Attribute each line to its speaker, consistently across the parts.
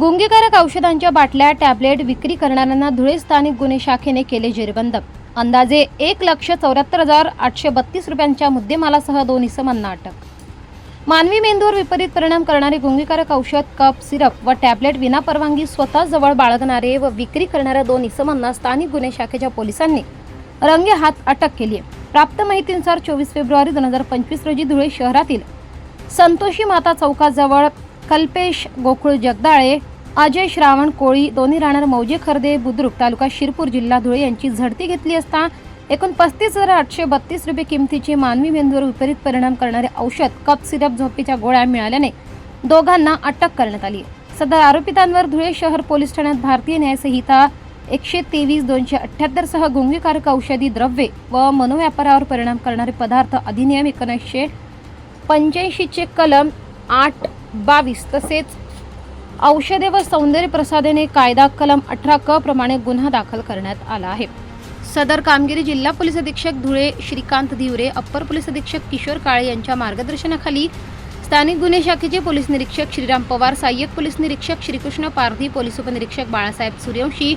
Speaker 1: गुंगीकारक औषधांच्या बाटल्या टॅबलेट विक्री करणाऱ्यांना धुळे स्थानिक गुन्हे शाखेने केले जेरबंद. अंदाजे एक लक्ष चौऱ्याहत्तर हजार आठशे बत्तीस रुपयांच्या मुद्देमालासह दोन इसमांना अटक. मानवी मेंदूवर विपरीत परिणाम करणारे गुंगीकारक औषध कप सिरप व टॅबलेट विनापरवानगी स्वतःजवळ बाळगणारे व विक्री करणाऱ्या दोन इसमांना स्थानिक गुन्हे शाखेच्या पोलिसांनी रंगे हात अटक केली आहे. प्राप्त माहितीनुसार चोवीस फेब्रुवारी दोन हजार पंचवीस रोजी धुळे शहरातील संतोषी माता चौकाजवळ कल्पेश गोकुळ जगदाळे अजय श्रावण कोळी दोन्ही राहणार मौजे खर्दे बुद्रुक तालुका शिरपूर जिल्हा धुळे यांची झडती घेतली असता एकूण पस्तीस हजार आठशे बत्तीस रुपये किमतीचे मानवी मेंदूवर विपरीत परिणाम करणारे औषध कप सिरप झोपेच्या गोळ्या मिळाल्याने दोघांना अटक करण्यात आली. सदर आरोपितांवर धुळे शहर पोलीस ठाण्यात भारतीय न्यायसंहिता एकशे तेवीस दोनशे अठ्ठ्याहत्तर सह गुंगीकारक औषधी द्रव्ये व मनोव्यापारावर परिणाम करणारे पदार्थ अधिनियम एकोणीसशे पंच्याऐंशीचे कलम आठ बावीस. तसेच औषधे व सौंदर्य प्रसाधने कायदा कलम अठरा क प्रमाणे गुन्हा दाखल करण्यात आला आहे. सदर कामगिरी जिल्हा पोलीस अधीक्षक धुळे श्रीकांत धिवरे अप्पर पोलीस अधीक्षक किशोर काळे यांच्या मार्गदर्शनाखाली स्थानिक गुन्हे शाखेचे पोलीस निरीक्षक श्रीराम पवार सहाय्यक पोलीस निरीक्षक श्रीकृष्ण पारधी पोलीस उपनिरीक्षक बाळासाहेब सूर्यवंशी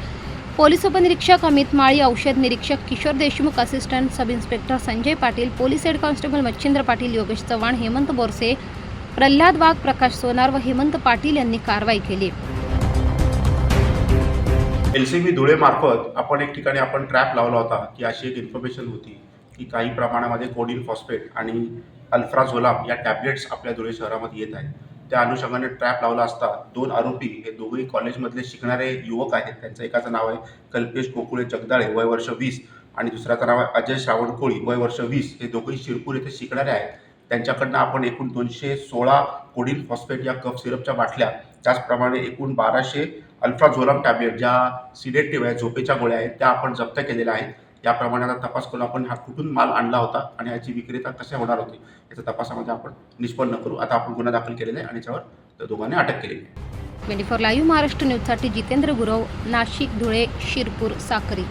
Speaker 1: पोलीस उपनिरीक्षक अमित माळी औषध निरीक्षक Kishor Deshmukh assistant sub inspector Sanjay Patil police head constable Machhindra Patil Yogesh Chavan Hemant Borse Pralhad Wagh Prakash Sonar व हेमंत पाटील यांनी कारवाई केली.
Speaker 2: एल सी बी धुळेमार्फत आपण एक ठिकाणी आपण ट्रॅप लावला होता की अशी एक इन्फॉर्मेशन होती की काही प्रमाणामध्ये कोडिन फॉस्फेट आणि अल्फ्राझोलाम या टॅबलेट्स आपल्या धुळे शहरामध्ये येत आहेत. त्या अनुषंगाने ट्रॅप लावला असता दोन आरोपी हे दोघेही कॉलेजमधले शिकणारे युवक आहेत त्यांचं एकाचं नाव आहे कल्पेश गोकुळे जगदाळे वय वर्ष वीस आणि दुसऱ्याचं नाव आहे अजय श्रावण कोळी वय वर्ष वीस हे दोघेही शिरपूर येथे शिकणारे आहेत. त्यांच्याकडनं आपण एकूण दोनशे सोळा कोडीन फॉस्फेट या कफ सिरपच्या बाटल्या त्याचप्रमाणे एकूण बाराशे अल्फ्राझोलम टॅबलेट ज्या सिडेटिव्ह आहे झोपेच्या गोळ्या आहेत त्या आपण जप्त केलेल्या आहेत. याप्रमाणे आता तपास करून आपण हा कुठून माल आणला होता आणि याची विक्रेता कशा होणार होती याचा तपासामध्ये आपण निष्पन्न करू. आता आपण गुन्हा दाखल केलेला आहे आणि याच्यावर त्या दोघांनी अटक केलेली आहे.
Speaker 1: ट्वेंटी फोर लाईव्ह महाराष्ट्र न्यूजसाठी जितेंद्र गुरव नाशिक धुळे शिरपूर साक्री.